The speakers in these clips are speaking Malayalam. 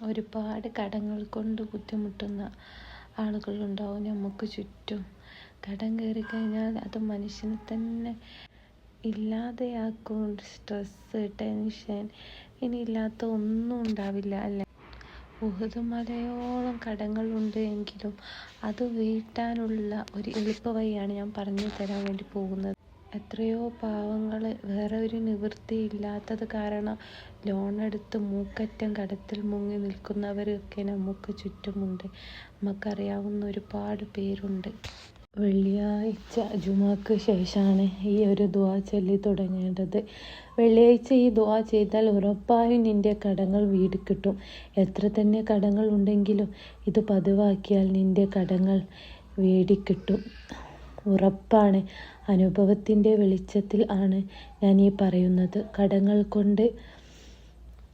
ഒരുപാട് കടങ്ങൾ കൊണ്ട് ബുദ്ധിമുട്ടുന്ന ആളുകളുണ്ടാവും നമുക്ക് ചുറ്റും. കടം കയറി കഴിഞ്ഞാൽ അത് മനുഷ്യനെ തന്നെ ഇല്ലാതെയാക്കും. സ്ട്രെസ്സ് ടെൻഷൻ ഇനി ഇല്ലാത്ത ഒന്നും ഉണ്ടാവില്ല അല്ലേ? ഉഹുദ് മലയോളം കടങ്ങളുണ്ട് എങ്കിലും അത് വീട്ടാനുള്ള ഒരു എളുപ്പ വഴിയാണ് ഞാൻ പറഞ്ഞു തരാൻ വേണ്ടി പോകുന്നത്. എത്രയോ പാവങ്ങൾ വേറെ ഒരു നിവൃത്തി ഇല്ലാത്തത് കാരണം ലോണെടുത്ത് മൂക്കറ്റം കടത്തിൽ മുങ്ങി നിൽക്കുന്നവരൊക്കെ നമുക്ക് ചുറ്റുമുണ്ട്. നമുക്കറിയാവുന്ന ഒരുപാട് പേരുണ്ട്. വെള്ളിയാഴ്ച ജുമാക്ക് ശേഷമാണ് ഈ ഒരു ദുആ ചൊല്ലി തുടങ്ങേണ്ടത്. വെള്ളിയാഴ്ച ഈ ദുആ ചെയ്താൽ ഉറപ്പായും നിന്റെ കടങ്ങൾ വീട് കിട്ടും. എത്ര തന്നെ കടങ്ങൾ ഉണ്ടെങ്കിലും ഇത് പതിവാക്കിയാൽ നിന്റെ കടങ്ങൾ വീടിക്കിട്ടും. ഉറപ്പാണ്. അനുഭവത്തിന്റെ വെളിച്ചത്തിൽ ആണ് ഞാൻ ഈ പറയുന്നത്. കടങ്ങൾ കൊണ്ട്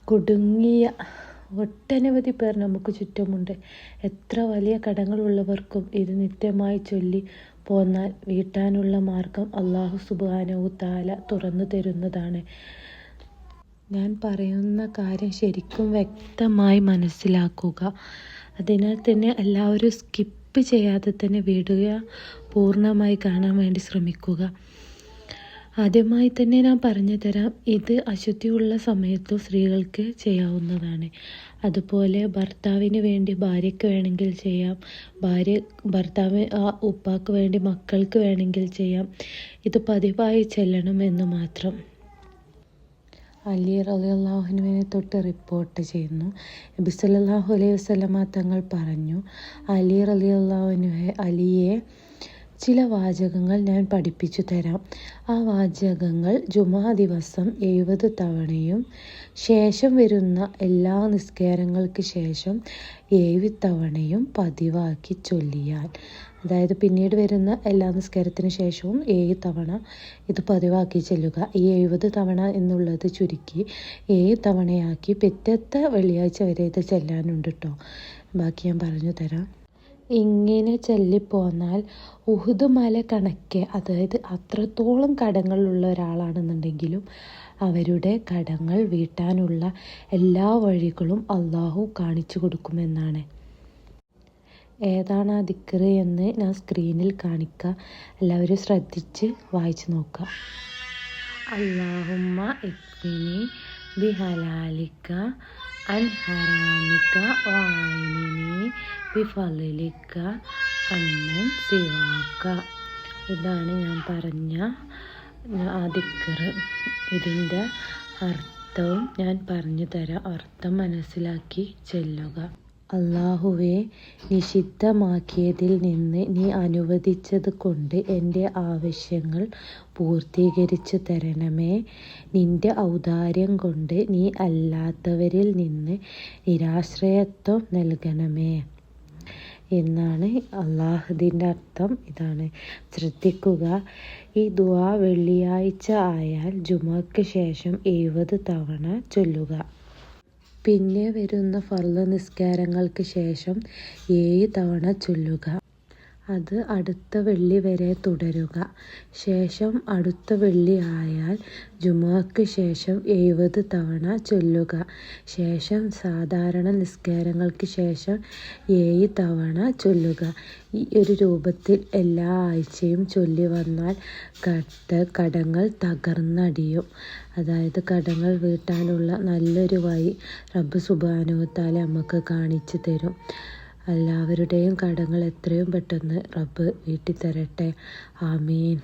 കുടുങ്ങിയ ഒട്ടനവധി പേർ നമുക്ക് ചുറ്റുമുണ്ട്. എത്ര വലിയ കടങ്ങളുള്ളവർക്കും ഇത് നിത്യമായി ചൊല്ലി പോന്നാൽ വീട്ടാനുള്ള മാർഗം അള്ളാഹു സുബാനവു താല തുറന്നു തരുന്നതാണ്. ഞാൻ പറയുന്ന കാര്യം ശരിക്കും വ്യക്തമായി മനസ്സിലാക്കുക. അതിനാൽ തന്നെ എല്ലാവരും സ്കിപ്പ് ചെയ്യാതെ തന്നെ വിടുക പൂർണമായി കാണാൻ വേണ്ടി ശ്രമിക്കുക. ആദ്യമായി തന്നെ ഞാൻ പറഞ്ഞു തരാം ഇത് അശുദ്ധിയുള്ള സമയത്തും സ്ത്രീകൾക്ക് ചെയ്യാവുന്നതാണ്. അതുപോലെ ഭർത്താവിന് വേണ്ടി ഭാര്യയ്ക്ക് വേണമെങ്കിൽ ചെയ്യാം ഭാര്യ ഭർത്താവ് ആ ഉപ്പാക്ക് വേണ്ടി മക്കൾക്ക് വേണമെങ്കിൽ ചെയ്യാം. ഇത് പതിവായി ചെല്ലണം എന്ന് മാത്രം. അലി റലിയല്ലാഹുവിനെ തൊട്ട് റിപ്പോർട്ട് ചെയ്യുന്നു. നബി സല്ലല്ലാഹു അലൈഹി വസല്ലമ തങ്ങൾ പറഞ്ഞു അലി റലിയല്ലാഹുവിനെ അലിയെ ചില വാചകങ്ങൾ ഞാൻ പഠിപ്പിച്ചു തരാം. ആ വാചകങ്ങൾ ജുമാ ദിവസം എഴുപത് തവണയും ശേഷം വരുന്ന എല്ലാ നിസ്കാരങ്ങൾക്ക് ശേഷം ഏഴ് തവണയും പതിവാക്കി ചൊല്ലിയാൽ. അതായത് പിന്നീട് വരുന്ന എല്ലാ നിസ്കാരത്തിന് ശേഷവും ഏഴ് തവണ ഇത് പതിവാക്കി ചെല്ലുക. ഈ എഴുപത് തവണ എന്നുള്ളത് ചുരുക്കി ഏഴ് തവണയാക്കി പിറ്റത്തെ വെള്ളിയാഴ്ച വരെ ഇത് ചെല്ലാനുണ്ട് കേട്ടോ ബാക്കി ഞാൻ പറഞ്ഞു തരാം. ഇങ്ങനെ ചൊല്ലിപ്പോന്നാൽ ഉഹുദ് മല കണക്കെ അതായത് അത്രത്തോളം കടങ്ങളുള്ള ഒരാളാണെന്നുണ്ടെങ്കിലും അവരുടെ കടങ്ങൾ വീട്ടാനുള്ള എല്ലാ വഴികളും അള്ളാഹു കാണിച്ചു കൊടുക്കുമെന്നാണ്. ഏതാണ് ആ ദിക്കറ് എന്ന് ഞാൻ സ്ക്രീനിൽ കാണിക്കുക എല്ലാവരും ശ്രദ്ധിച്ച് വായിച്ചു നോക്കുക. അള്ളാഹുമ്മ ഇക്വിനി ബിഹലാലിക്ക അൻ ഹറാമിക്ക ബിഫലിക്ക അമ്മൻ സിവാക്ക. ഇതാണ് ഞാൻ പറഞ്ഞ ആ ദിക്കറ് ഇതിന്റെ അർത്ഥവും ഞാൻ പറഞ്ഞു തരാം. അർത്ഥം മനസ്സിലാക്കി ചെല്ലുക. അള്ളാഹുവെ നിഷിദ്ധമാക്കിയതിൽ നിന്ന് നീ അനുവദിച്ചത് കൊണ്ട് എന്റെ ആവശ്യങ്ങൾ പൂർത്തീകരിച്ചു തരണമേ. നിന്റെ ഔദാര്യം കൊണ്ട് നീ അല്ലാത്തവരിൽ നിന്ന് നിരാശ്രയത്വം നൽകണമേ. എന്നാണ് അള്ളാഹുദിന്റെ അർത്ഥം. ഇതാണ്. ശ്രദ്ധിക്കുക. ഈ ദുആ വെള്ളിയാഴ്ച ആയാൽ ജുമയ്ക്ക് ശേഷം എഴുപത് തവണ ചൊല്ലുക. പിന്നെ വരുന്ന ഫർൾ നിസ്കാരങ്ങൾക്ക് ശേഷം ഏഴ് തവണ ചൊല്ലുക. അത് അടുത്ത വെള്ളി വരെ തുടരുക. ശേഷം അടുത്ത വെള്ളി ആയാൽ ജുമുഅക്ക് ശേഷം എഴുപത് തവണ ചൊല്ലുക. ശേഷം സാധാരണ നിസ്കാരങ്ങൾക്ക് ശേഷം ഏഴ് തവണ ചൊല്ലുക. ഈ ഒരു രൂപത്തിൽ എല്ലാ ആഴ്ചയും ചൊല്ലി വന്നാൽ കട്ട് കടങ്ങൾ തകർന്നടിയും. അതായത് കടങ്ങൾ വീട്ടാനുള്ള നല്ലൊരു വഴി റബ്ബ് സുബാനുവത്താലെ നമുക്ക് കാണിച്ചു തരും. എല്ലാവരുടെയും കടങ്ങൾ എത്രയും പെട്ടെന്ന് റബ്ബ് വീട്ടിത്തരട്ടെ. ആമീൻ.